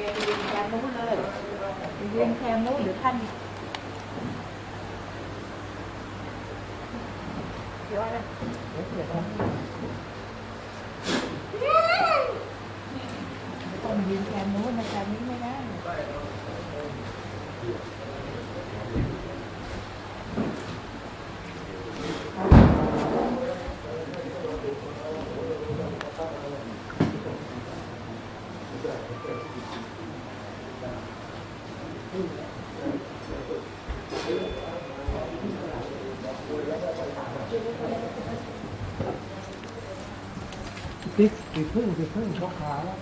viên cha mú lên viên theo mú được thanh Chị ơi ติดติดพึ่งติดพึ่งเขาขาแล้ว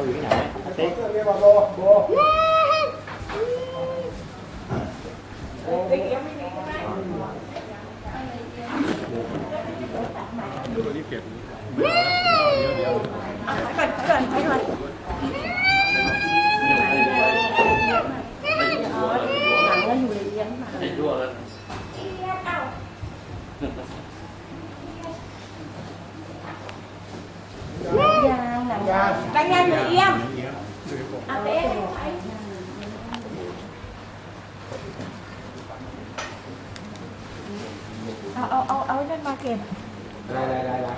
โบอยู่ที่ไหนติ๊กเรียกว่าโบโบก่อนก่อนไปก่อนหลังว่าอยู่ในเลี้ยงมา ไอ้ชั่วแล้ว ยางหลังยางไปงานหรือเอี้ยมเอาเต้เอาเอาเอาเอาเล่นมาเก็บ ได้ได้ได้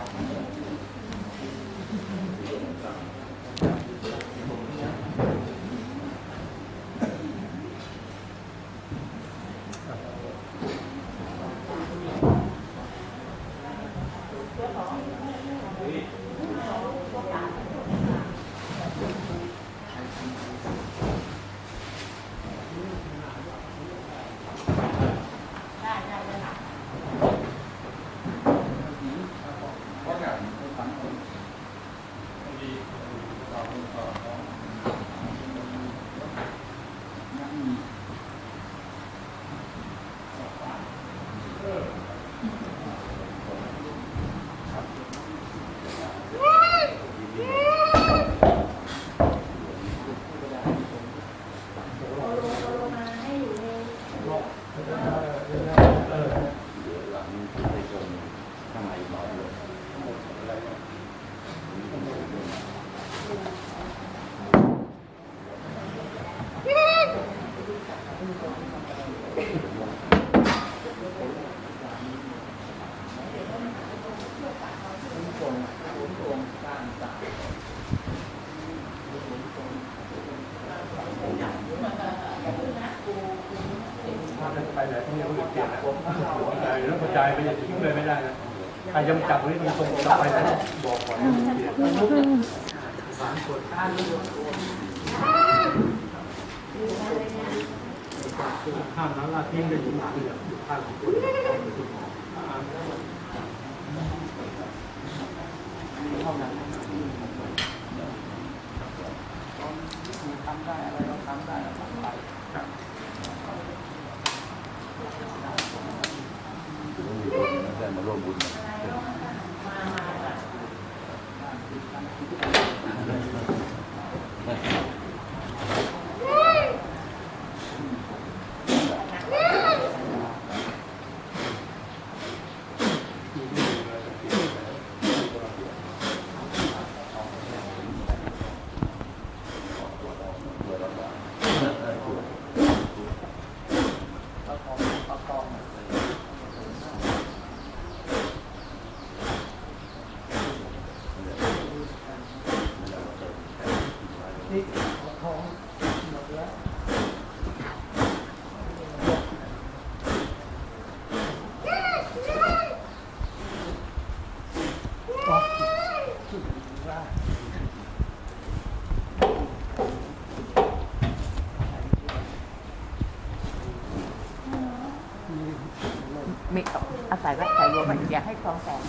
แล้วกระจไปอย่างทิ้งเลยไม่ได้นะใครยังจับไว้ตรงตรงต่อไปนะบอกก่อนเปลี่ยนสารส่วนข้างห้ามน้ำลาทิ้งเลยอยู่หลังเนี่ยอยู่ข้างทำได้อะไรเราทำได้เราทำได้ มีอาศัยไว้ใส่รวมมันอย่าให้คลองแสง